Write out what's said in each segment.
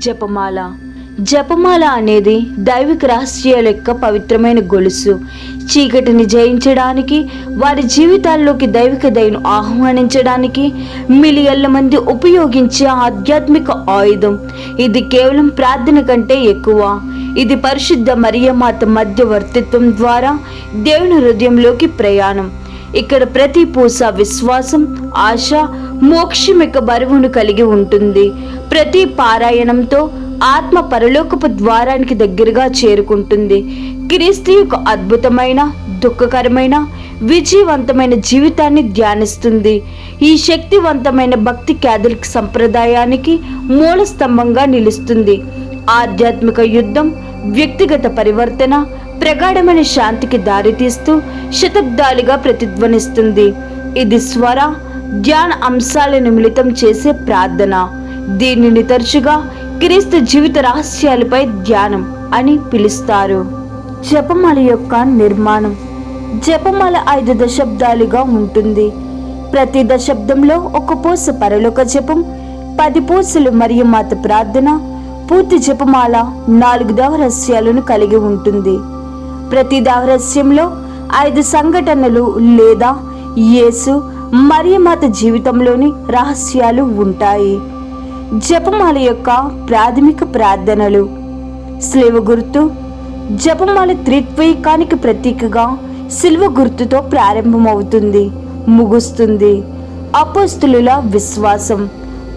జపమాల. జపమాల అనేది దైవిక రహస్యాల యొక్క పవిత్రమైన గొలుసు. చీకటిని జయించడానికి వారి జీవితాల్లోకి దైవిక దయను ఆహ్వానించడానికి మిలియన్ల మంది ఉపయోగించే ఆధ్యాత్మిక ఆయుధం. ఇది కేవలం ప్రార్థన కంటే ఎక్కువ. ఇది పరిశుద్ధ మరియమాత మధ్యవర్తిత్వం ద్వారా దేవుని హృదయంలోకి ప్రయాణం. ఇక్కడ ప్రతి పూస విశ్వాసం ఆశ మోక్షం యొక్క బరువును కలిగి ఉంటుంది. ప్రతి పారాయణంతో ఆత్మ పరలోకపు ద్వారానికి దగ్గరగా చేరుకుంటుంది. క్రీస్తు యొక్క అద్భుతమైన దుఃఖకరమైన విజయవంతమైన జీవితాన్ని ధ్యానిస్తుంది. ఈ శక్తివంతమైన భక్తి క్యాథలిక్ సంప్రదాయానికి మూల స్తంభంగా నిలుస్తుంది. ఆధ్యాత్మిక యుద్ధం వ్యక్తిగత పరివర్తన ప్రగాఢమైన శాంతికి దారితీస్తూ శతాబ్దాలుగా ప్రతిధ్వనిస్తుంది. ఇది స్వర ధ్యాన అంశాలను మిళితం చేసే ప్రార్థన. దీనిని తరచుగా క్రీస్తు జీవిత రహస్యాలపై ధ్యానం అని పిలుస్తారు. జపమాల యొక్క నిర్మాణం జపమాల ఐదు దశాబ్దాలుగా ఉంటుంది. ప్రతి దశాబ్దంలో ఒక పూస పరలోక జపం పది పూసలు మరియు మాత ప్రార్థన పూర్తి జపమాల నాలుగు దవరహస్యాలను కలిగి ఉంటుంది. ప్రతి దవరహస్యంలో ఐదు సంఘటనలు లేదా యేసు మరియమాత జీవితంలోని రహస్యాలు ఉంటాయి. జపమాల యొక్క ప్రాథమిక ప్రార్థనలు. స్లేవ గుర్తు జపమాల త్రిత్వైకానికి ప్రతీకగా శిల్వ గుర్తుతో ప్రారంభమవుతుంది ముగుస్తుంది. అపోస్తులుల విశ్వాసం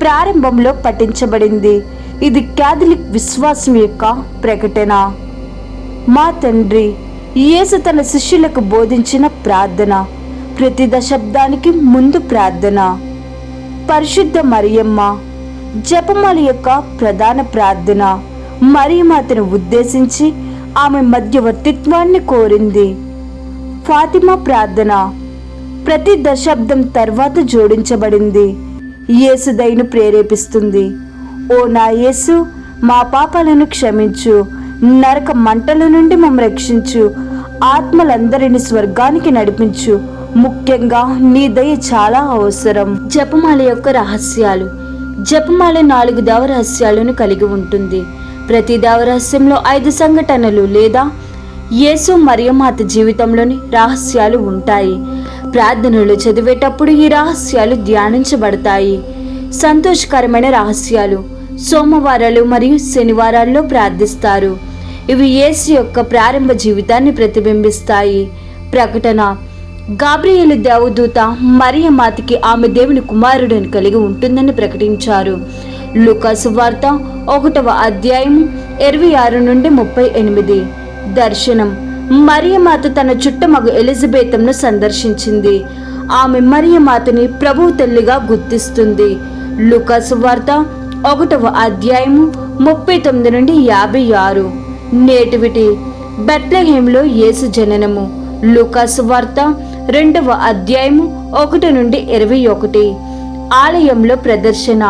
ప్రారంభంలో పఠించబడింది. ఇది క్యాథలిక్ విశ్వాసం యొక్క ప్రకటన. మా తండ్రి యేసు తన శిష్యులకు బోధించిన ప్రార్థన ప్రతి దశాబ్దానికి ముందు ప్రార్థన. పరిశుద్ధ మరియమ్మ జపమాల యొక్క ప్రధాన ప్రార్థన. మరియమాతను ఉద్దేశించి ఆమె మధ్యవర్తిత్వాన్ని కోరింది. ఫాతిమా ప్రార్థన ప్రతి దశాబ్దం తర్వాత జోడించబడింది. యేసుదైను ప్రేరేపిస్తుంది. ఓ నా యేసు మా పాపాలను క్షమించు నరక మంటల నుండి మమ్మ రక్షించు. ఆత్మలందరిని స్వర్గానికి నడిపించు. ముఖ్యంగా నీ దయ చాలా అవసరం. జపమాల యొక్క రహస్యాలు. జపమాల నాలుగు దవ రహస్యాలను కలిగి ఉంటుంది. ప్రతి దేవరహస్యంలో ఐదు సంఘటనలు లేదా యేసు మరియమాత జీవితంలోని రహస్యాలు ఉంటాయి. ప్రార్థనలు చదివేటప్పుడు ఈ రహస్యాలు ధ్యానించబడతాయి. సంతోషకరమైన రహస్యాలు సోమవారాలు మరియు శనివారాల్లో ప్రార్థిస్తారు. ఇవి యేసు యొక్క ప్రారంభ జీవితాన్ని ప్రతిబింబిస్తాయి. ప్రకటన గాబ్రియేలు దేవదూత మరియమాతకి ఆమె దేవుని కుమారుడిని కలిగి ఉంటుందని ప్రకటించారు. లుకాసు వార్త ఒకటవ అధ్యాయం ఇరవై ఆరు నుండి ముప్పై ఎనిమిది. దర్శనం మరియమాత తన చుట్టమగు ఎలిజబెత్ను సందర్శించింది. ఆమె మరియమాతని ప్రభువు తల్లిగా గుర్తిస్తుంది. లుకాసు వార్త ఒకటవ అధ్యాయము ముప్పై తొమ్మిది నుండి యాభై ఆరు. నేటివిటీ బెత్లహేంలో యేసు జననము. లూకాసు వార్త రెండవ అధ్యాయము ఒకటి నుండి ఇరవై ఒకటి. ఆలయంలో ప్రదర్శన.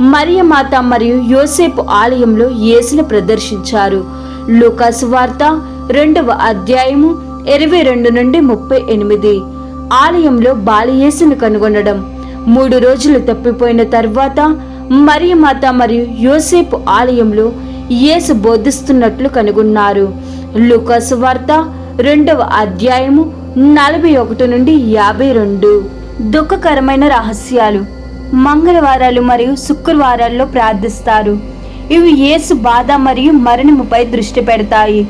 మరియమాత మరియు యోసేపు ఆలయంలో యేసును ప్రదర్శించారు. లూకాసు వార్త రెండవ అధ్యాయము ఇరవై రెండు నుండి ముప్పై ఎనిమిది. ఆలయంలో బాలయేసును కనుగొనడం. మూడు రోజులు తప్పిపోయిన తర్వాత మరియమాత మరియు యోసేపు ఆలయంలో యేసు బోధిస్తున్నట్లు కనుగొన్నారు. లుకస్ వార్త రెండవ అధ్యాయము నలభై ఒకటి నుండి యాభై రెండు. దుఃఖకరమైన రహస్యాలు. మంగళవారాలు మరియు శుక్రవారాల్లో ప్రార్థిస్తారు. ఇవి యేసు బాధ మరియు మరణముపై దృష్టి పెడతాయి.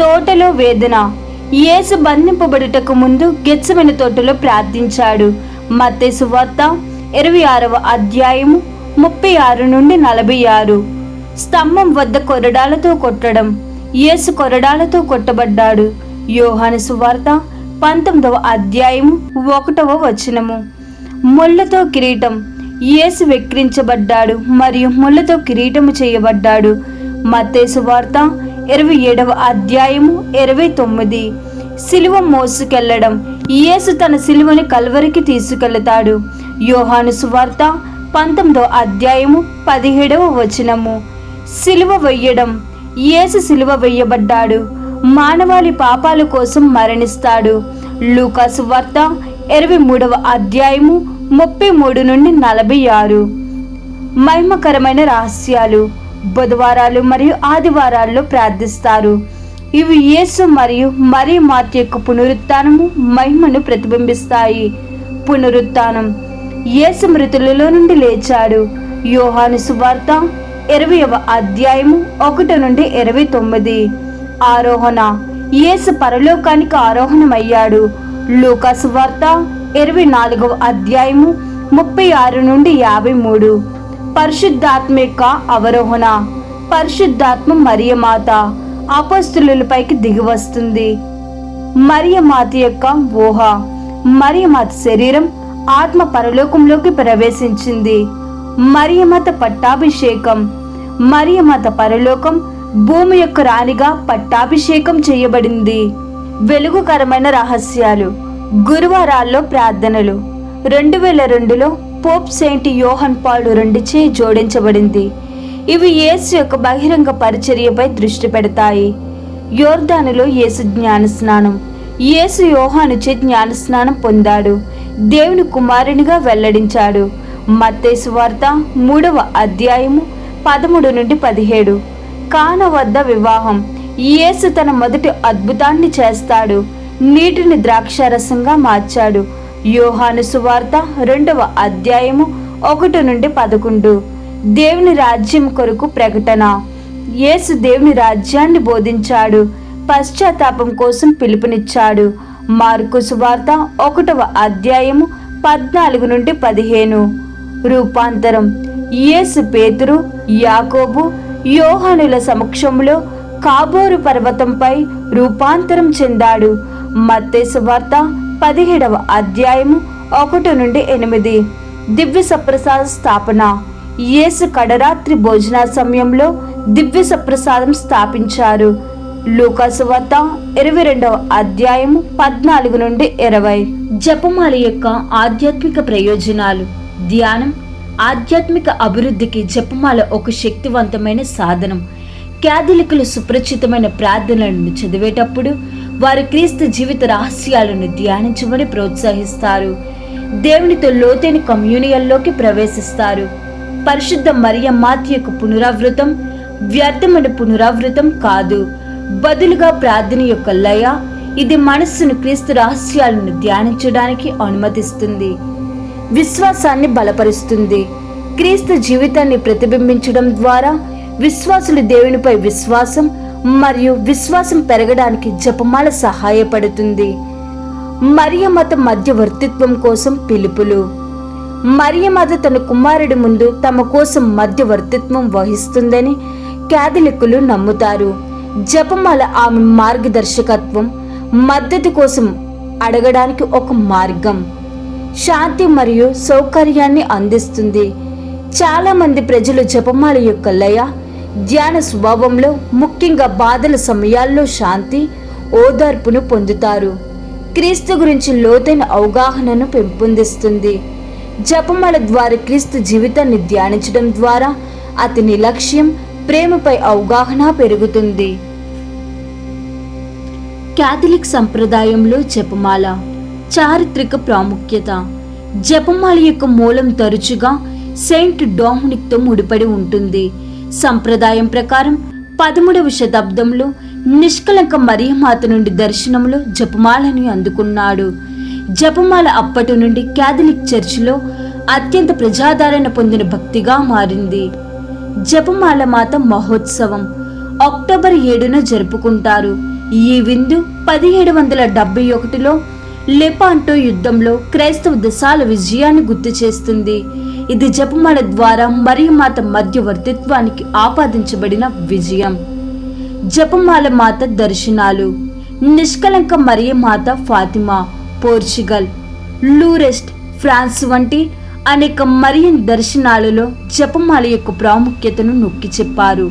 తోటలో వేదన. యేసు బంధింపబడుటకు ముందు గెచ్చమైన తోటలో ప్రార్థించాడు. మత్తేసు వార్త ఇరవై ఆరవ అధ్యాయము ముప్పై ఆరు నుండి నలభై ఆరు. స్తంభం వద్ద కొరడాలతో కొట్టడం యేసు కొరడాలతో కొట్టబడ్డాడు. యోహాను సువార్త పంతొమ్మిదవ అధ్యాయము ఒకటవ వచనము. ముళ్ళతో కిరీటం యేసు వెక్కిరించబడ్డాడు మరియు ముళ్ళతో కిరీటము చేయబడ్డాడు. మత్తేసు వార్త ఇరవై ఏడవ అధ్యాయము ఇరవై తొమ్మిది. సిలువ మోసుకెళ్ళడం యేసు తన సిలువని కల్వరికి తీసుకెళ్తాడు. యోహాను సువార్త పంతొమ్మిదవ అధ్యాయము పదిహేడవ వచనము. సిలువ వెయ్యడం యేసు సిలువ వెయ్యబడ్డాడు మానవాళి పాపాల కోసం మరణిస్తాడు. లూకాసు వార్త ఇరవై మూడవ అధ్యాయము ముప్పై మూడు నుండి నలభై ఆరు. మహిమకరమైన రహస్యాలు బుధవారాలు మరియు ఆదివారాల్లో ప్రార్థిస్తారు. ఇవి యేసు మరియు మరి మాత యొక్క పునరుత్నము మహిమను ప్రతిబింబిస్తాయి. పునరుత్నం యేసు మృతులలో నుండి లేచాడు. యోహాను సువార్త ఇరవైవ అధ్యాయము ఒకటి నుండి ఇరవై తొమ్మిది. ఆరోహణ యేసు పరలోకానికి ఆరోహణమయ్యాడు. లూకాసు వార్త ఇరవై నాలుగవ అధ్యాయము ముప్పై ఆరు నుండి యాభై మూడు. పరిశుద్ధాత్మ యొక్క అవరోహణ పరిశుద్ధాత్మ మరియమాత అపస్తులపైకి దిగి వస్తుంది. మరియమాత యొక్క ఊహ మరియమాత శరీరం ఆత్మ పరలోకంలోకి ప్రవేశించింది. మరియమాత పట్టాభిషేకం మరియమాత పరలోకం భూమి యొక్క రాణిగా పట్టాభిషేకం చేయబడింది. వెలుగుకరమైన రహస్యాలు గురువారాల్లో ప్రార్థనలు. రెండు వేల రెండులో పోప్ సెయింట్ యోహన్ పాల్ రెండుచే జోడించబడింది. ఇవి యేసు యొక్క బహిరంగ పరిచర్యపై దృష్టి పెడతాయి. యోర్దానులో యేసు జ్ఞానస్నానం. యేసు యోహానుచే జ్ఞానస్నానం పొందాడు. దేవుని కుమారునిగా వెల్లడించాడు. మత్తేసు వార్త మూడవ అధ్యాయము పదమూడు నుండి పదిహేడు. కాన వద్ద వివాహం. యేసు తన మొదటి అద్భుతాన్ని చేస్తాడు. నీటిని ద్రాక్షారసంగా మార్చాడు. యోహాను సువార్త రెండవ అధ్యాయము ఒకటి నుండి పదకొండు. దేవుని రాజ్యం కొరకు ప్రకటన. యేసు దేవుని రాజ్యాన్ని బోధించాడు. పశ్చాత్తాపం కోసం పిలుపునిచ్చాడు. మార్కు సువార్త ఒకటవ అధ్యాయము పద్నాలుగు నుండి పదిహేను. రూపాంతరం. యేసు పేతురు యాకోబు యోహానుల సమక్షంలో కాబోరు పర్వతంపై రూపాంతరం చెందాడు. మత్తేసు వార్త పదిహేడవ అధ్యాయము ఒకటి నుండి ఎనిమిది. దివ్య సప్రసాద స్థాపన. యేసు కడరాత్రి భోజన సమయంలో దివ్య సప్రసాదం స్థాపించారు. లూకాసు వార్త ఇరవై రెండవ అధ్యాయము పద్నాలుగు నుండి ఇరవై. జపమాల యొక్క ఆధ్యాత్మిక ప్రయోజనాలు. ధ్యానం ఆధ్యాత్మిక అభివృద్ధికి జపమాల ఒక శక్తివంతమైన సాధనం. క్యాథలికులు సుప్రచితమైన ప్రార్థనలను చదివేటప్పుడు వారు క్రీస్తు జీవిత రహస్యాలను ధ్యానించమని ప్రోత్సహిస్తారు. దేవునితో లోతైన కమ్యూనియల్లోకి ప్రవేశిస్తారు. పరిశుద్ధ మరియ యొక్క పునరావృతం వ్యర్థమైన పునరావృతం కాదు. బదులుగా ప్రార్థన యొక్క లయ ఇది మనస్సును క్రీస్తు రహస్యాలను ధ్యానించడానికి అనుమతిస్తుంది. విశ్వాసాన్ని బలపరుస్తుంది. క్రీస్తు జీవితాన్ని ప్రతిబింబించడం ద్వారా విశ్వాసులు దేవునిపై విశ్వాసం మరియు విశ్వాసం పెరగడానికి జపమాల సహాయపడుతుంది. మరియమత మధ్యవర్తిత్వం కోసం పిలుపులు. మరియమత తన కుమారుడి ముందు తమ కోసం మధ్యవర్తిత్వం వహిస్తుందని క్యాథలిక్కులు నమ్ముతారు. జపమాల ఆమె మార్గదర్శకత్వం మద్దతు కోసం అడగడానికి ఒక మార్గం. శాంతి మరియు సౌకర్యాన్ని అందిస్తుంది. చాలామంది ప్రజలు జపమాల యొక్క లయ ధ్యాన స్వభావంలో ముఖ్యంగా బాధల సమయాల్లో శాంతి ఓదార్పును పొందుతారు. క్రీస్తు గురించి లోతైన అవగాహనను పెంపొందిస్తుంది. జపమాల ద్వారా క్రీస్తు జీవితాన్ని ధ్యానించడం ద్వారా అతని లక్ష్యం ప్రేమపై అవగాహన పెరుగుతుంది. క్యాథలిక్ సంప్రదాయంలో జపమాల చారిత్రక ప్రాముఖ్యత. జపమాల యొక్క మూలం తరచుగా సెయింట్ డొమినిక్తో ముడిపడి ఉంటుంది. సంప్రదాయం ప్రకారం పదమూడవ శతాబ్దంలో నిష్కలంక మరియమాత నుండి దర్శనంలో జపమాలని అందుకున్నాడు. జపమాల అప్పటి నుండి క్యాథలిక్ చర్చిలో అత్యంత ప్రజాదరణ పొందిన భక్తిగా మారింది. జపమాల మాత మహోత్సవం అక్టోబర్ ఏడున జరుపుకుంటారు. ఈ విందు పదిహేడు వందల డెబ్బై ఒకటిలో లెపాంటో యుద్ధంలో క్రైస్తవ దశాల విజయాన్ని గుర్తు చేస్తుంది. ఇది జపమాల ద్వారా మరియమాత మధ్యవర్తిత్వానికి ఆపాదించబడిన విజయం. జపమాల మాత దర్శనాలు. నిష్కలంక మరియమాత ఫాతిమా పోర్చుగల్ లూరెస్ట్ ఫ్రాన్స్ వంటి అనేక మరియన్ దర్శనాలలో జపమాల యొక్క ప్రాముఖ్యతను నొక్కి చెప్పారు.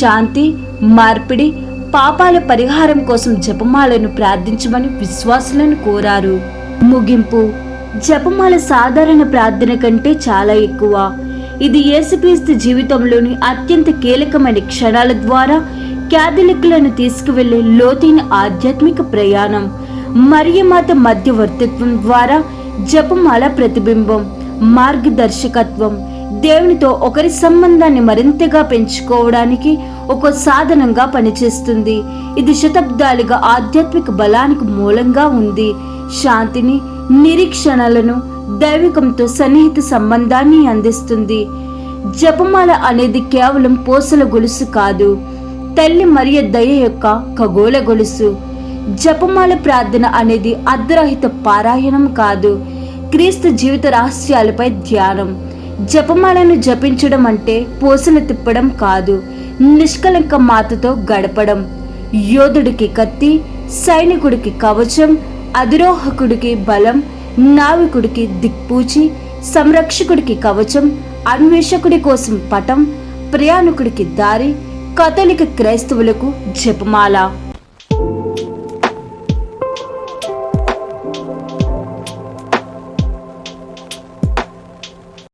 శాంతి మార్పిడి పాపాల పరిహారం కోసం జపమాలను ప్రార్థించమని విశ్వాసులను కోరారు. ముగింపు. జపమాల సాధారణ ప్రార్థన కంటే చాలా ఎక్కువ. ఇది యేసుక్రీస్తు జీవితంలోని అత్యంత కీలకమైన క్షణాల ద్వారా క్యాథలిక్లను తీసుకువెళ్ళే లోతైన ఆధ్యాత్మిక ప్రయాణం. మరియమాత మధ్యవర్తిత్వం ద్వారా జపమాల ప్రతిబింబం మార్గదర్శకత్వం దేవునితో ఒకరి సంబంధాన్ని మరింతగా పెంచుకోవడానికి ఒక సాధనంగా పనిచేస్తుంది. ఇది శతాబ్దాలుగా ఆధ్యాత్మిక బలానికి మూలంగా ఉంది. శాంతిని నిరీక్షణలను దైవికంతో సన్నిహిత సంబంధాన్ని అందిస్తుంది. జపమాల అనేది కేవలం పూసల గొలుసు కాదు తల్లి మరియ దయ యొక్క ఖగోళ గొలుసు. జపమాల ప్రార్థన అనేది అర్ధరహిత పారాయణం కాదు క్రీస్తు జీవిత రహస్యాలపై ధ్యానం. జపమాలను జపించడం అంటే పూసలు తిప్పడం కాదు నిష్కలంక మాతతో గడపడం. యోధుడికి కత్తి సైనికుడికి కవచం అధిరోహకుడికి బలం నావికుడికి దిక్పూచి సంరక్షకుడికి కవచం అన్వేషకుడి కోసం పటం ప్రయాణికుడికి దారి కథలిక క్రైస్తవులకు జపమాల.